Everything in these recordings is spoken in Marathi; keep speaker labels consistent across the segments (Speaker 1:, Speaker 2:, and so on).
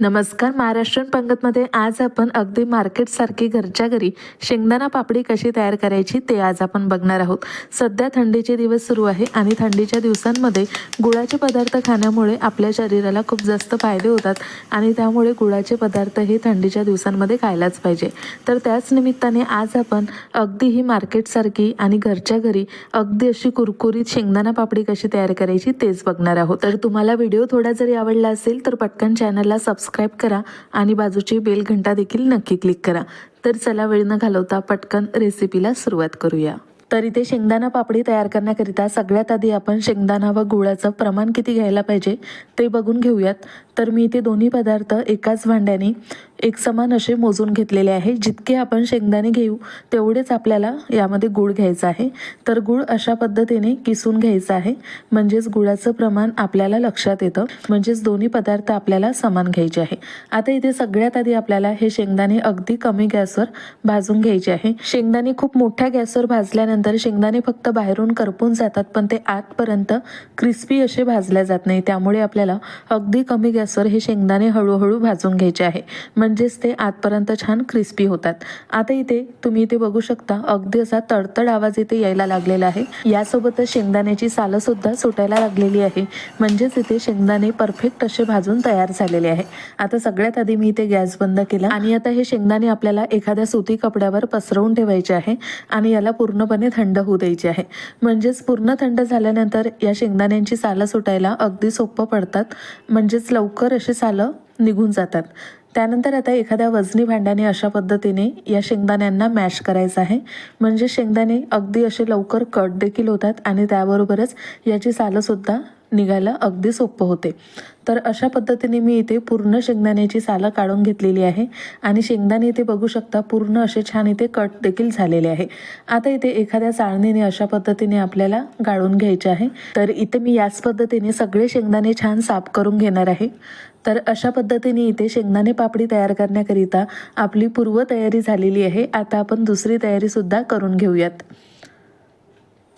Speaker 1: नमस्कार महाराष्ट्रीयन पंगतमध्ये आज आपण अगदी मार्केटसारखी घरच्या घरी शेंगदाणा पापडी कशी तयार करायची ते आज आपण बघणार आहोत. सध्या थंडीचे दिवस सुरू आहे आणि थंडीच्या दिवसांमध्ये गुळाचे पदार्थ खाण्यामुळे आपल्या शरीराला खूप जास्त फायदे होतात आणि त्यामुळे गुळाचे पदार्थ हे थंडीच्या दिवसांमध्ये खायलाच पाहिजे. तर त्याच निमित्ताने आज आपण अगदी ही मार्केटसारखी आणि घरच्या घरी अगदी अशी कुरकुरीत शेंगदाणा पापडी कशी तयार करायची तेच बघणार आहोत. तर तुम्हाला व्हिडिओ थोडा जरी आवडला असेल तर पटकन चॅनलला सबस्क्राईब करा आणि बाजूची बेल घंटा देखील नक्की क्लिक करा. तर चला वेळ न घालवता पटकन रेसिपीला सुरुवात करूया. तर इथे शेंगदाणा पापडी तयार करण्याकरिता सगळ्यात आधी आपण शेंगदाणा व गुळाचं प्रमाण किती घ्यायला पाहिजे ते बघून घेऊयात. तर मी इथे दोन्ही पदार्थ एकाच भांड्याने एक समान असे मोजून घेतलेले आहे. जितके आपण शेंगदाणे घेऊ तेवढेच आपल्याला यामध्ये गुळ घ्यायचा आहे. तर गुळ अशा पद्धतीने किसून घ्यायचा आहे. म्हणजेच गुळाचं प्रमाण आपल्याला लक्षात येतं. म्हणजेच दोन्ही पदार्थ आपल्याला समान घ्यायचे आहे. आता इथे सगळ्यात आधी आपल्याला हे शेंगदाणे अगदी कमी गॅसवर भाजून घ्यायचे आहे. शेंगदाणे खूप मोठ्या गॅसवर भाजल्यानंतर शेंगदाणे फक्त बाहेरून करपून जातात पण ते आतपर्यंत क्रिस्पी असे भाजले जात नाही. त्यामुळे आपल्याला अगदी कमी गॅसवर हे शेंगदाणे हळूहळू भाजून घ्यायचे आहे. म्हणजेच ते आतपर्यंत छान क्रिस्पी होतात. आता इथे तुम्ही इथे बघू शकता अगदी असा तडतड आवाज इथे यायला लागलेला आहे. यासोबतच शेंगदाण्याची सालं सुद्धा सुटायला लागलेली आहे. म्हणजेच इथे शेंगदाणे परफेक्ट असे भाजून तयार झालेले आहे. आता सगळ्यात आधी मी इथे गॅस बंद केला. आणि आता हे शेंगदाणे आपल्याला एखाद्या सुती कपड्यावर पसरवून ठेवायचे आहे. आणि याला पूर्णपणे थंड होऊ द्यायचे आहे. म्हणजेच पूर्ण थंड झाल्यानंतर या शेंगदाण्यांची सालं सुटायला अगदी सोपं पडतात. म्हणजेच लवकर अशी सालं निघून जातात. त्यानंतर आता एखाद्या वजनी भांड्याने अशा पद्धतीने या शेंगदाण्यांना मॅश करायचं आहे. म्हणजे शेंगदाणे अगदी असे लवकर कट देखील होतात आणि त्याबरोबरच याची सालंसुद्धा निघायला अगदी सोपं होते. तर अशा पद्धतीने मी इथे पूर्ण शेंगदाण्याची सालं काढून घेतलेली आहे. आणि शेंगदाणे इथे बघू शकता पूर्ण असे छान इथे कट देखील झालेले आहे. आता इथे एखाद्या चाळणीने अशा पद्धतीने आपल्याला गाळून घ्यायचे आहे. तर इथे मी याच पद्धतीने सगळे शेंगदाणे छान साफ करून घेणार आहे. तर अशा पद्धतीने इथे शेंगदाणे पापडी तयार करण्याकरिता आपली पूर्वतयारी झालेली आहे. आता आपण दुसरी तयारीसुद्धा करून घेऊयात.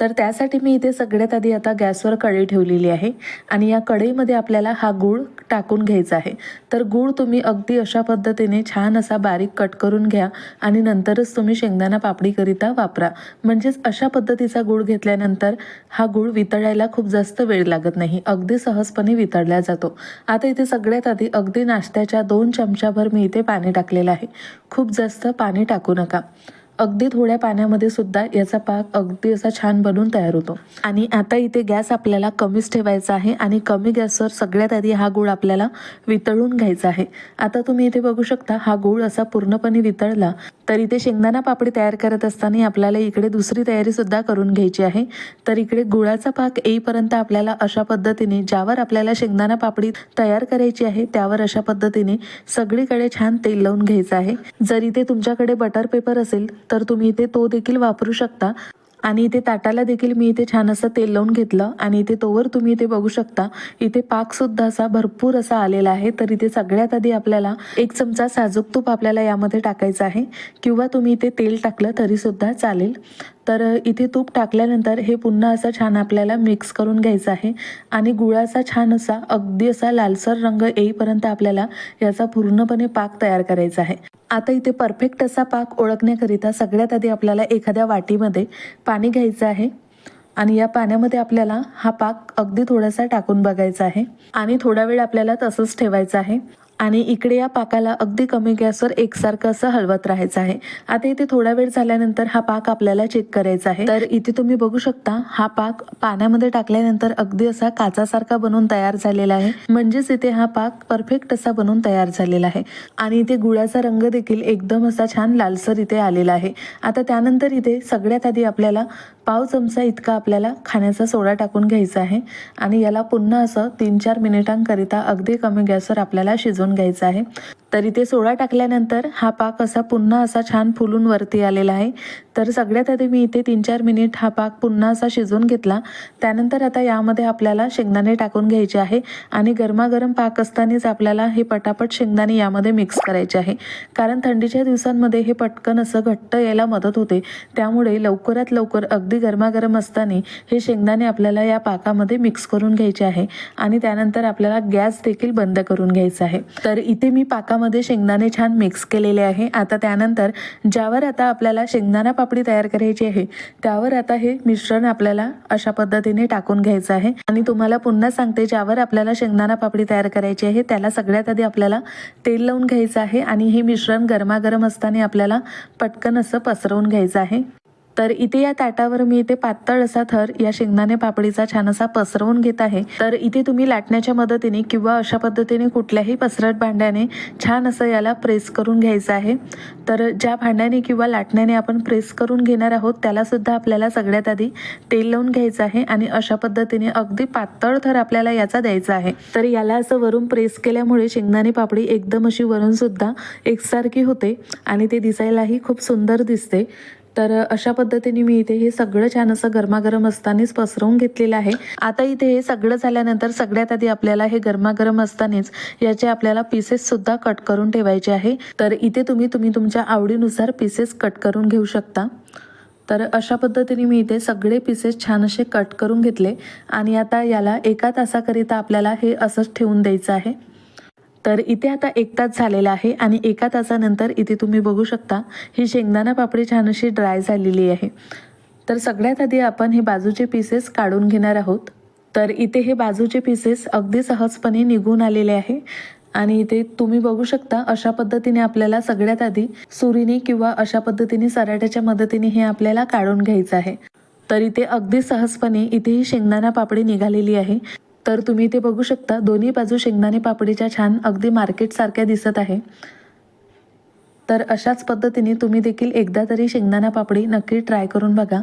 Speaker 1: तर त्यासाठी मी इथे सगळ्यात आधी आता गॅसवर कढई ठेवलेली आहे आणि या कढईमध्ये आपल्याला हा गूळ टाकून घ्यायचं आहे. तर गूळ तुम्ही अगदी अशा पद्धतीने छान असा बारीक कट करून घ्या आणि नंतरच तुम्ही शेंगदाणा पापडीकरिता वापरा. म्हणजेच अशा पद्धतीचा गूळ घेतल्यानंतर हा गूळ वितळायला खूप जास्त वेळ लागत नाही. अगदी सहजपणे वितळला जातो. आता इथे सगळ्यात आधी अगदी नाश्त्याच्या दोन चमच्याभर मी इथे पाणी टाकलेलं आहे. खूप जास्त पाणी टाकू नका. अगदी थोड्या पाण्यामध्ये सुद्धा याचा पाक अगदी असा छान बनून तयार होतो. आणि आता इथे गॅस आपल्याला कमीच ठेवायचा आहे आणि कमी गॅसवर सगळ्यात आधी हा गूळ आपल्याला वितळून घ्यायचा आहे. आता तुम्ही इथे बघू शकता हा गूळ असा पूर्णपणे वितळला. तर इथे शेंगदाणा पापडी तयार करत असताना आपल्याला इकडे दुसरी तयारी सुद्धा करून घ्यायची आहे. तर इकडे गुळाचा पाक येईपर्यंत आपल्याला अशा पद्धतीने ज्यावर आपल्याला शेंगदाणा पापडी तयार करायची आहे त्यावर अशा पद्धतीने सगळीकडे छान तेल लावून घ्यायचं आहे. जर इथे तुमच्याकडे बटर पेपर असेल तर तुम्ही इथे तो देखील वापरू शकता. आणि इथे ताटाला देखील मी इथे छान असं तेल लावून घेतलं. आणि इथे तोवर तुम्ही इथे बघू शकता. इथे पाकसुद्धा असा भरपूर असा आलेला आहे. तर इथे सगळ्यात आधी आपल्याला एक चमचा साजूक तूप आपल्याला यामध्ये टाकायचं आहे. किंवा तुम्ही इथे तेल टाकलं तरीसुद्धा चालेल. तर इथे तूप टाकल्यानंतर हे पुन्हा असं छान आपल्याला मिक्स करून घ्यायचं आहे. आणि गुळाचा छान असा अगदी असा लालसर रंग येईपर्यंत आपल्याला याचा पूर्णपणे पाक तयार करायचा आहे. आता इथे परफेक्ट असा पाक ओळखण्याकरिता सगळ्यात आधी आपल्याला एखाद्या वाटीमध्ये पाणी घ्यायचं आहे. आणि या पाण्यामध्ये आपल्याला हा पाक अगदी थोडासा टाकून बघायचा आहे. आणि थोडा वेळ आपल्याला तसंच ठेवायचं आहे. आणि इकडे या पाकाला अगदी कमी गॅसवर एकसारखं असं हलवत राहायचं आहे. आता इथे थोडा वेळ झाल्यानंतर हा पाक आपल्याला चेक करायचा आहे. तर इथे तुम्ही बघू शकता हा पाक पाण्यामध्ये टाकल्यानंतर अगदी असा काचासारखा बनून तयार झालेला आहे. म्हणजेच इथे हा पाक परफेक्ट असा बनून तयार झालेला आहे. आणि इथे गुळाचा रंग देखील एकदम असा छान लालसर इथे आलेला आहे. आता त्यानंतर इथे सगळ्यात आधी आपल्याला पाव चमचा इतका आपल्याला खाण्याचा सोडा टाकून घ्यायचा आहे आणि याला पुन्हा असं तीन चार मिनिटांकरिता अगदी कमी गॅसवर आपल्याला शिजवून घ्यायचं आहे. तरी ते सोडा टाकल्यानंतर हा पाक असा पुन्हा असा छान फुलून वरती आलेला आहे. तर सगळ्यात आधी मी इथे तीन चार मिनिट हा पाक पुन्हा असा शिजवून घेतला. त्यानंतर आता यामध्ये आपल्याला शेंगदाणे टाकून घ्यायचे आहे आणि गरमागरम पाक असतानाच आपल्याला हे पटापट शेंगदाणे यामध्ये मिक्स करायचे आहे. कारण थंडीच्या दिवसांमध्ये हे पटकन असं घट्ट यायला मदत होते. त्यामुळे लवकरात लवकर अगदी गरमागरम असताना हे शेंगदाणे आपल्याला या पाकामध्ये मिक्स करून घ्यायचे आहे आणि त्यानंतर आपल्याला गॅस देखील बंद करून घ्यायचा आहे. तर इथे मी पाकामध्ये शेंगदाणे छान मिक्स केलेले आहे. आता त्यानंतर ज्यावर आता आपल्याला शेंगदाणा पापडी तयार करायची आहे. त्यावर आता हे मिश्रण आपल्याला अशा पद्धतीने टाकून घ्यायचं आहे. आणि तुम्हाला पुन्हा सांगते ज्यावर आपल्याला शेंगदाणा पापडी तयार करायची आहे त्याला सगळ्यात आधी आपल्याला तेल लावून घ्यायचं आहे आणि हे मिश्रण गरमागरम असताना आपल्याला पटकन असं पसरवून घ्यायचं आहे. तर इथे या ताटावर मी इथे पातळ असा थर या शेंगदाणे पापडीचा छान असा पसरवून घेत आहे. तर इथे तुम्ही लाटण्याच्या मदतीने किंवा अशा पद्धतीने कुठल्याही पसरट भांड्याने छान असं याला प्रेस करून घ्यायचं आहे. तर ज्या भांड्याने किंवा लाटण्याने आपण प्रेस करून घेणार आहोत त्यालासुद्धा आपल्याला सगळ्यात आधी तेल लावून घ्यायचं आहे आणि अशा पद्धतीने अगदी पातळ थर आपल्याला याचा द्यायचा आहे. तर याला असं वरून प्रेस केल्यामुळे शेंगदाणे पापडी एकदम अशी वरून सुद्धा एकसारखी होते आणि ते दिसायलाही खूप सुंदर दिसते. तर अशा पद्धतीने मी इथे हे सगळं छान असं गरमागरम असतानाच पसरवून घेतलेलं आहे. आता इथे हे सगळं झाल्यानंतर सगळ्यात आधी आपल्याला हे गरमागरम असतानाच याचे आपल्याला पीसेस सुद्धा कट करून ठेवायचे आहे. तर इथे तुम्ही तुम्ही तुमच्या आवडीनुसार पीसेस कट करून घेऊ शकता. तर अशा पद्धतीने मी इथे सगळे पीसेस छान असे कट करून घेतले आणि आता याला एका तासाकरिता आपल्याला हे असंच ठेवून द्यायचं आहे. तर इथे आता एक तास झालेला आहे आणि एका तासानंतर इथे तुम्ही बघू शकता ही शेंगदाणा पापडी छान अशी ड्राय झालेली आहे. तर सगळ्यात आधी आपण हे बाजूचे पीसेस काढून घेणार आहोत. तर इथे हे बाजूचे पीसेस अगदी सहजपणे निघून आलेले आहे. आणि इथे तुम्ही बघू शकता अशा पद्धतीने आपल्याला सगळ्यात आधी सुरीने किंवा अशा पद्धतीने सराट्याच्या मदतीने हे आपल्याला काढून घ्यायचं आहे. तर इथे अगदी सहजपणे इथे ही शेंगदाणा पापडी निघालेली आहे. तर तुम्ही इथे बघू शकता. दोन्ही बाजू शेंगदाणे पापडीच्या छान अगदी मार्केटसारख्या दिसत आहे. तर अशाच पद्धतीने तुम्ही देखील एकदा तरी शेंगदाणा पापडी नक्की ट्राय करून बघा.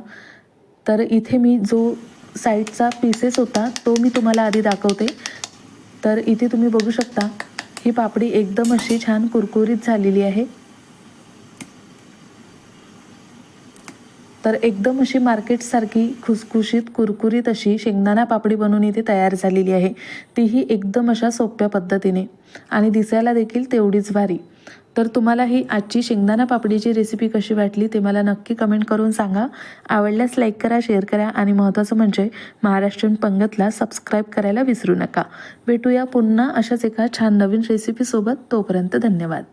Speaker 1: तर इथे मी जो साईडचा पीसेस होता तो मी तुम्हाला आधी दाखवते. तर इथे तुम्ही बघू शकता ही पापडी एकदम अशी छान कुरकुरीत झालेली आहे. तर एकदम अशी मार्केटसारखी खुसखुशीत कुरकुरीत अशी शेंगदाणा पापडी बनवून इथे तयार झालेली आहे. तीही एकदम अशा सोप्या पद्धतीने. आणि दिसायला देखील तेवढीच भारी. तर तुम्हाला ही आजची शेंगदाणा पापडीची रेसिपी कशी वाटली ते मला नक्की कमेंट करून सांगा. आवडल्यास लाईक करा शेअर करा आणि महत्त्वाचं म्हणजे महाराष्ट्रीयन पंगतला सबस्क्राईब करायला विसरू नका. भेटूया पुन्हा अशाच एका छान नवीन रेसिपीसोबत तोपर्यंत धन्यवाद.